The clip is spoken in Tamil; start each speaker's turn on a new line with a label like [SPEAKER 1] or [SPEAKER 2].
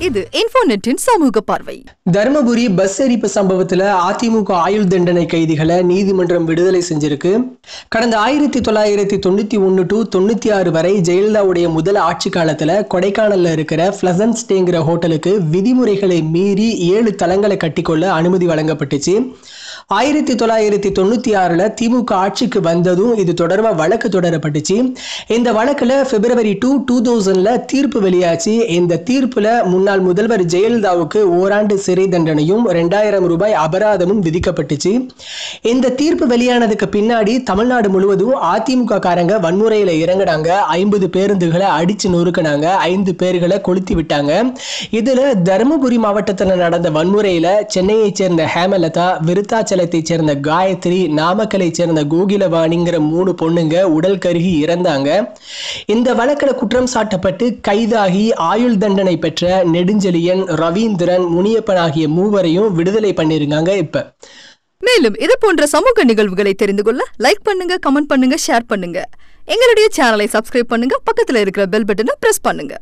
[SPEAKER 1] இது இன்ஃபோநெட்டின் சமூக பார்வை.
[SPEAKER 2] தருமபுரி பஸ் எரிப்பு சம்பவத்துல அதிமுக ஆயுள் தண்டனை கைதிகளை நீதிமன்றம் விடுதலை செஞ்சிருக்கு. கடந்த ஆயிரத்தி தொள்ளாயிரத்தி தொண்ணூத்தி ஒன்னு டு தொண்ணூத்தி ஆறு வரை ஜெயலலிதாவுடைய முதல் ஆட்சி காலத்துல கொடைக்கானல்ல இருக்கிற பிளசன்ஸ் ஸ்டேங்கிற ஹோட்டலுக்கு விதிமுறைகளை மீறி ஏழு தளங்களை கட்டிக்கொள்ள அனுமதி வழங்கப்பட்டுச்சு. ஆயிரத்தி தொள்ளாயிரத்தி தொண்ணூத்தி ஆறுல திமுக ஆட்சிக்கு வந்ததும் இது தொடர்பாக வழக்கு தொடரப்பட்டுச்சு. இந்த வழக்குல பிப்ரவரி டூ டூ தௌசண்ட்ல தீர்ப்பு வெளியாச்சு. இந்த தீர்ப்புல முன்னாள் முதல்வர் ஜெயலலிதாவுக்கு ஓராண்டு சிறை தண்டனையும் ரெண்டாயிரம் ரூபாய் அபராதமும் விதிக்கப்பட்டுச்சு. இந்த தீர்ப்பு வெளியானதுக்கு பின்னாடி தமிழ்நாடு முழுவதும் அதிமுக காரங்க வன்முறையில இறங்குனாங்க. ஐம்பது பேருந்துகளை அடிச்சு நொறுக்குனாங்க. ஐந்து பேர்களை கொளுத்தி விட்டாங்க. இதுல தருமபுரி மாவட்டத்தில் நடந்த வன்முறையில சென்னையைச் சேர்ந்த ஹேமலதா விருத்தாச்சலத்தைச் சேர்ந்த காயத்ரி நாமக்கலை சேர்ந்த கோகிலவாணிங்கிற மூணு பொண்ணுங்க உடல் கருகி இறந்தாங்க. இந்த வழக்கில் குற்றம் சாட்டப்பட்டு கைதாகி ஆயுள் தண்டனை பெற்ற நெடுஞ்செழியன் ரவீந்திரன் முனியப்பன் ஆகிய மூவரையும் விடுதலை பண்ணியிருக்காங்க இப்ப.
[SPEAKER 1] மேலும் இது போன்ற சமூக நிகழ்வுகளை தெரிந்து கொள்ள லைக் பண்ணுங்க கமெண்ட் பண்ணுங்க ஷேர் பண்ணுங்க. எங்களுடைய சேனலை சப்ஸ்கிரைப் பண்ணுங்க பக்கத்தில் இருக்கிற பெல் பட்டனை பிரஸ் பண்ணுங்க.